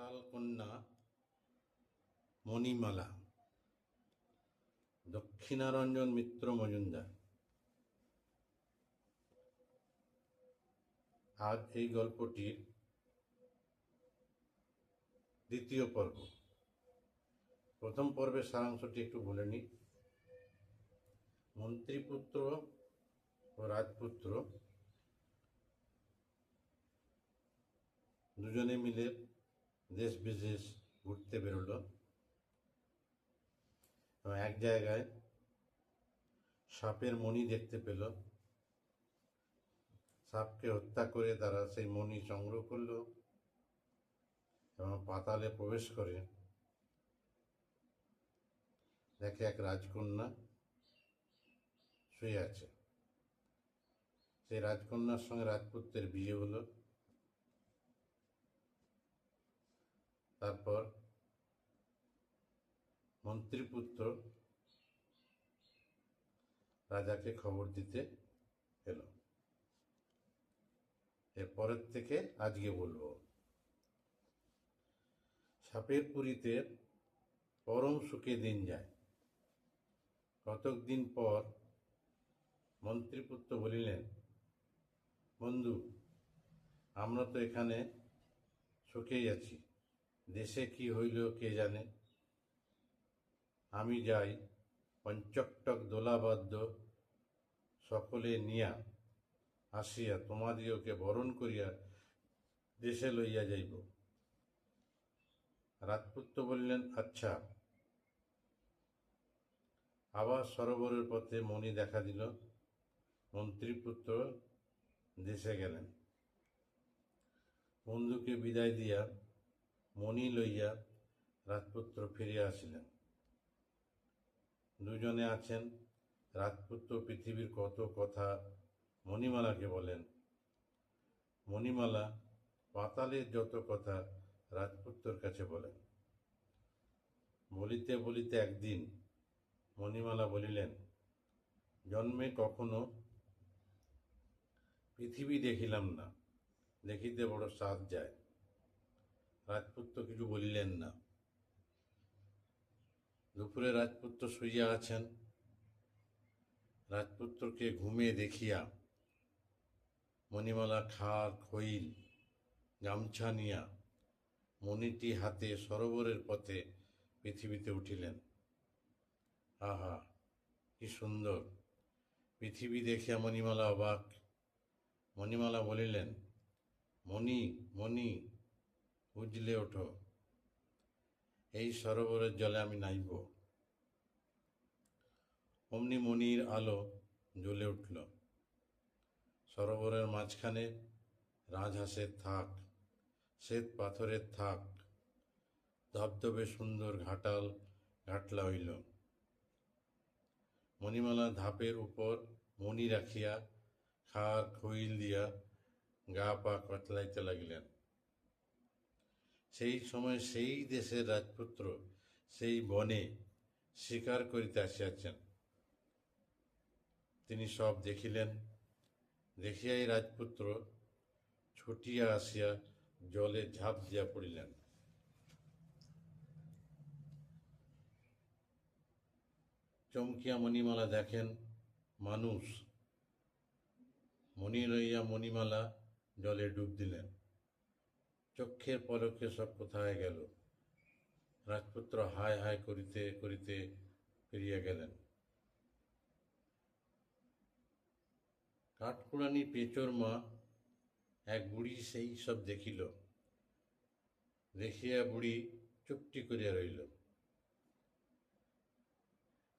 পাতাল কন্যা মণিমালা, দক্ষিণারঞ্জন মিত্র মজুমদার। আজ এই গল্পটির দ্বিতীয় পর্ব। প্রথম পর্বের সারাংশটি একটু বলে নিই। মন্ত্রীপুত্র ও রাজপুত্র, দুজনে মিলে দেশ বিদেশ ঘুরতে বেরোলো। এক জায়গায় সাপের মণি দেখতে পেল। সাপকে হত্যা করে তারা সেই মণি সংগ্রহ করল এবং পাতালে প্রবেশ করে দেখে এক রাজকন্যা শুয়ে আছে। সেই রাজকন্যার সঙ্গে রাজপুত্রের বিয়ে হলো। তারপর মন্ত্রীপুত্র রাজাকে খবর দিতে এলো। এরপরের থেকে আজকে বলব। সাপের পুরীতে পরম সুখে দিন যায়। কতক দিন পর মন্ত্রীপুত্র বলিলেন, বন্ধু, আমরা তো এখানে সুখেই আছি। দেশে কি হইল কে জানে? আমি যাই, পঞ্চকটক দোলাবাদ্য সকলে নিয়া আসিয়া তোমাদিওকে বরণ করিয়া দেশে লইয়া যাইব। রাজপুত্র বললেন আচ্ছা। আবার সরোবরের পথে মণি দেখা দিল। মন্ত্রীপুত্র দেশে গেলেন। বন্ধুকে বিদায় দিয়া মণি লইয়া রাজপুত্র ফিরিয়া আসিলেন। দুজনে আছেন, রাজপুত্র পৃথিবীর কত কথা মণিমালাকে বলেন। মণিমালা পাতালের যত কথা রাজপুত্রর কাছে বলেন। বলিতে বলিতে একদিন মণিমালা বলিলেন, জন্মে কখনো পৃথিবী দেখিলাম না, দেখিতে বড় স্বাদ যায় রাজপুত্র কিছু বলিলেন না। দুপুরে রাজপুত্র শুইয়া আছেন। রাজপুত্রকে ঘুমিয়ে দেখিয়া মণিমালা খার খইল গামছা নিয়া মণিটি হাতে সরোবরের পথে পৃথিবীতে উঠিলেন। আহা, কি সুন্দর। পৃথিবী দেখিয়া মণিমালা অবাক। মণিমালা বলিলেন, মণি মণি বুঝলে ওঠো, এই সরোবরের জলে আমি নাইব। অমনি মনির আলো জ্বলে উঠল। সরোবরের মাঝখানে রাজহাঁসের থাক, শ্বেত পাথরের থাক, ধবধবে সুন্দর ঘাটাল ঘাটলা হইল। মণিমালা ধাপের উপর মণি রাখিয়া খার খইল দিয়া গা পা কতলাইতে লাগিলেন। সেই সময় সেই দেশের রাজপুত্র সেই বনে শিকার করিতে আসিয়াছেন। তিনি সব দেখিলেন। দেখিয়াই রাজপুত্র ছুটিয়া আসিয়া জলে ঝাঁপ দিয়া পড়িলেন। চমকিয়া মণিমালা দেখেন মানুষ। মণি লইয়া মণিমালা জলে ডুব দিলেন। চক্ষের পলকে সব কোথায় গেল? রাজপুত্র হায় হায় করিতে করিতে ফিরিয়া গেলেন। কাঠকুড়ানি পেঁচোর মা এক বুড়ি সেই সব দেখিল। দেখিয়া বুড়ি চুপটি করিয়া রইল।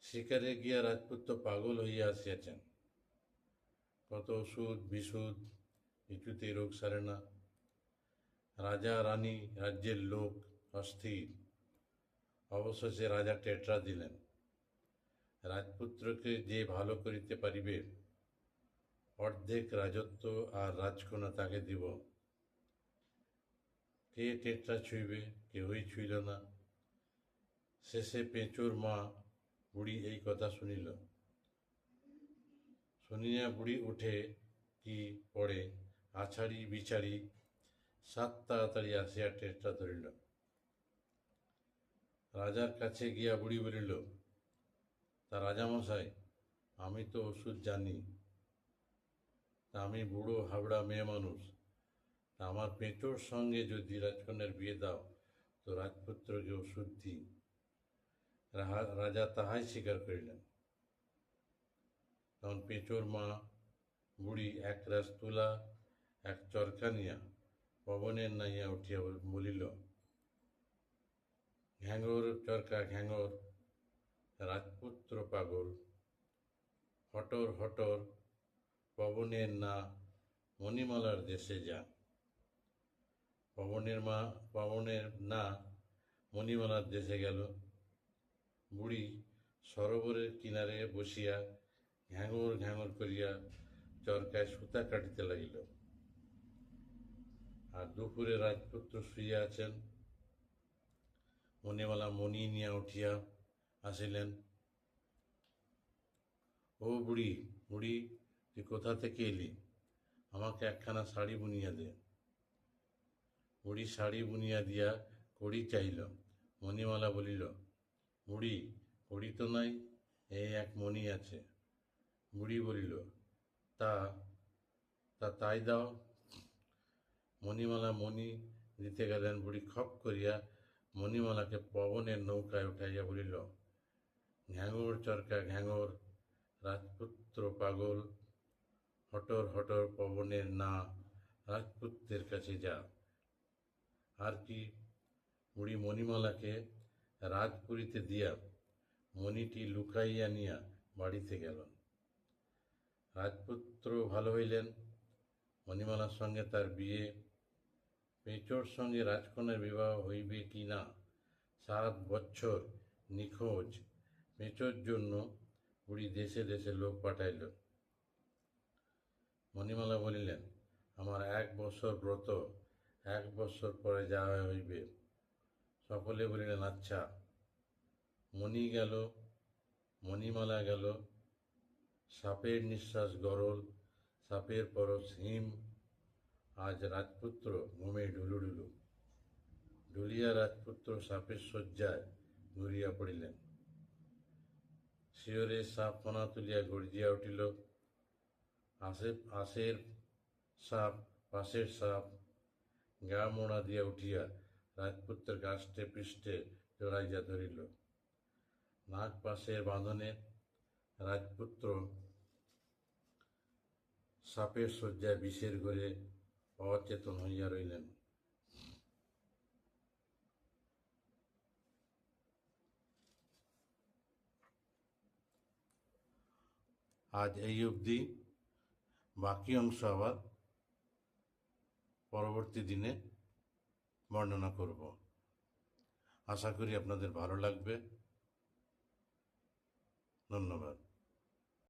শিকারে গিয়া রাজপুত্র পাগল হইয়া আসিয়াছেন। কত ওষুধ বিশুদ কিছুতেই রোগ সারে না। রাজা রানী রাজ্যের লোক অস্থির। অবশেষে রাজা টেট্রা দিলেন, রাজপুত্রকে যে ভালো করিতে পারিবে, অর্ধেক রাজত্ব আর রাজকোনা তাকে দিব। কে টেট্রা ছুঁইবে, কেউই ছুঁইল না। শেষে পেঁচোর মা বুড়ি এই কথা শুনিল। শুনিয়া বুড়ি উঠে কি পড়ে আছাড়ি বিচারি সাত তাড়াতাড়ি আসিয়া টেট্রা ধরিল। রাজার কাছে গিয়া বুড়ি বলিল, তা রাজামশাই, আমি তো ওষুধ জানি। তা আমি বুড়ো হাবড়া মেয়ে মানুষ। তা আমার পেঁচোর সঙ্গে যদি রাজকন্যার বিয়ে দাও, তো রাজপুত্রকে ওষুধ দিই। রাজা তাহাই স্বীকার করিলেন। তখন পেঁচোর মা, বুড়ি এক রাস তুলা, এক চরকা নিয়া পবনের নাইয়া উঠিয়া বলিল ঘ্যাঙর চরকা ঘ্যাঙর রাজপুত্র পাগল হটর হটর পবনের না মণিমালার দেশে যা পবনের মা পবনের না মণিমালার দেশে গেল বুড়ি সরোবরের কিনারে বসিয়া ঘ্যাঙর ঘ্যাঙর করিয়া চরকায় সুতা কাটিতে লাগিল। আর দুপুরে রাজপুত্র শুয়ে আছেন। মণিমালা মণি নিয়া উঠিয়া আসিলেন। ও বুড়ি বুড়ি, তুই কোথা থেকে এলি? আমাকে একখানা শাড়ি বুনিয়া দে। বুড়ি শাড়ি বুনিয়া দিয়া কড়ি চাইল মণিমালা বলিল, বুড়ি, কড়ি তো নাই এই এক মণি আছে। বুড়ি বলিল, তা তা তাই দাও। মণিমালা মণি দিতে গেলেন বুড়ি খপ করিয়া মণিমালাকে পবনের নৌকায় উঠাইয়া বলিল, ঘ্যাঙর চরকা ঘ্যাঙর, রাজপুত্র পাগল, হটর হটর পবনের না, রাজপুত্রের কাছে যা। আর কি, বুড়ি মণিমালাকে রাজপুরীতে দিয়া মণিটি লুকাইয়া নিয়া বাড়িতে গেল রাজপুত্র ভালো হইলেন, মণিমালার সঙ্গে তার বিয়ে পেঁচোর সঙ্গে রাজকন্যার বিবাহ হইবে কি না? সাত বছর নিখোঁজ। পেঁচোর জন্য বুড়ি দেশে দেশে লোক পাঠাইল। মণিমালা বলিলেন, আমার এক বছর ব্রত, এক বছর পরে যাওয়া হইবে। সকলে বলিলেন আচ্ছা। মণি গেল, মণিমালা গেল। সাপের নিঃশ্বাস গরল, সাপের পরশ হিম আজ রাজপুত্র ঘুমে ঢুলু ঢুলু ঢুলিয়া রাজপুত্র সাপের শয্যায় ঘুরিয়া পড়িলেন। শিয়রে সাপ ফনা তুলিয়া গর্জিয়া উঠিল। আসে আশের সাপ, পাশের সাপ গা মোড়া দিয়া উঠিয়া রাজপুত্রের কাষ্টে পৃষ্ঠে জড়াইয়া ধরিল। নাগ পাশের বাঁধনে রাজপুত্র সাপের শয্যায় বিষের ঘরে অচেতন হইয়া রইলেন। আজ এই অবধি বাকি অংশ আবার পরবর্তী দিনে বর্ণনা করব। আশা করি আপনাদের ভালো লাগবে। ধন্যবাদ।